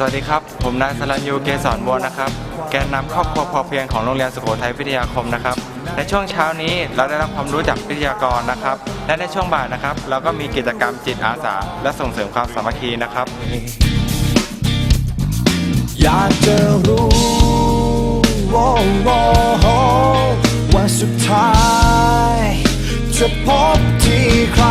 สวัสดีครับ ผมนายสรัญยูเกษรบัวนะครับ แกนนำครอบครัวพอเพียงของโรงเรียนสุโขทัยวิทยาคมนะครับ ในช่วงเช้านี้เราได้รับความรู้จากวิทยากรนะครับ และในช่วงบ่ายนะครับ เราก็มีกิจกรรมจิตอาสา และส่งเสริมความสามัคคีนะครับ อยากจะรู้โอ้โอ้ว่าสุดท้าย จะพบที่ใคร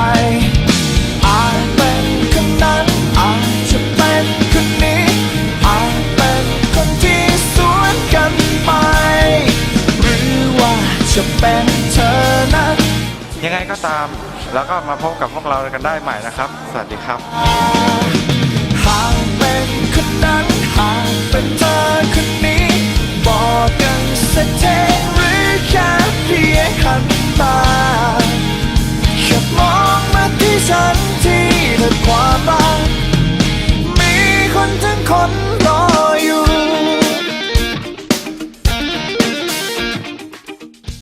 จะเป็นเธอนะยังไงก็ตาม แล้วก็มาพบกับพวกเรากันได้ใหม่นะครับ สวัสดีครับ หากเป็นคนนั้นหากเป็นเธอคนนี้ บอกกันสักทีหรือแค่เพียงหัตาแค่มองมาที่ฉันที่เธอความ